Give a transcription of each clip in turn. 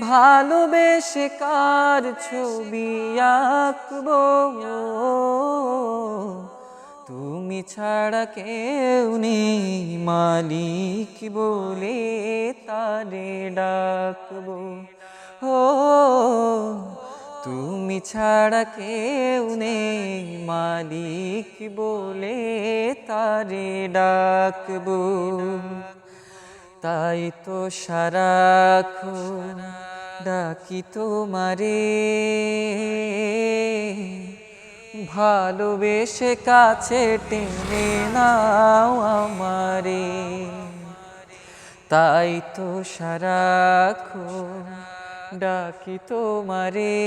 ভালোবেসে কার ছবি আঁকবো? তুমি ছাড়া কেউ নেই, মালিক বলে তারে ডাকবো। ও, তুমি ছাড়া কেউ নেই, মালিক বলে তারে ডাকবো। তাই তো সারা সারাক্ষণ ডাকি তোমারে। ভালোবেসে কাছে টেনে নাও আমারে। তাই তো সারাক্ষণ ডাকি তোমারে।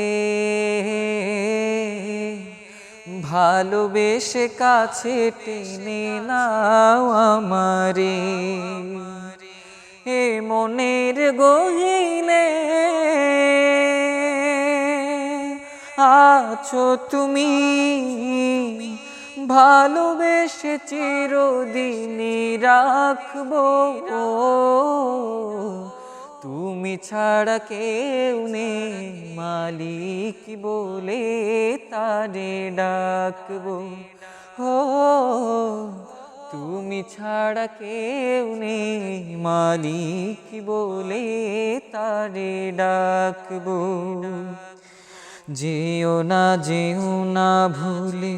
ভালোবেসে কাছে টেনে নাও আমারে। এ মনের গহিনে আছো তুমি। ভালোবেসে চিরদিনই রাখব। তুমি ছাড়া কেউ নেই, মালিক বলে তারে ডাকবো। ও, তুমি ছাড়া কেউ নেই, মালিক বলে তারে ডাকবো। যেও না যেও না ভুলে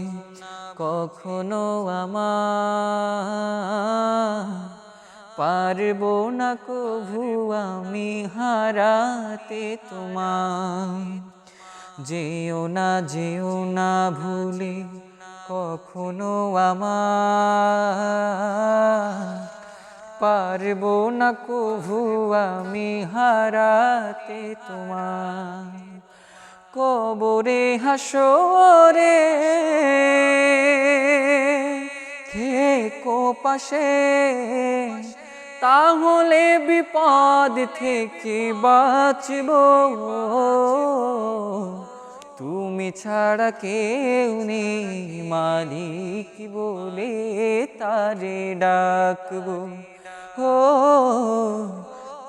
কখনো আমার। পারব না কভু আমি হারাতে তোমার যেও না যেও না ভুলে কখনো আমার। পারব না কভু আমি হারাতে তোমার কবরে হাসরে থেকো পাশে, তাহলে বিপদ থেকে বাঁচব। তুমি ছাড়া কেউ নেই, মালিক বলে তারে ডাকবো। ও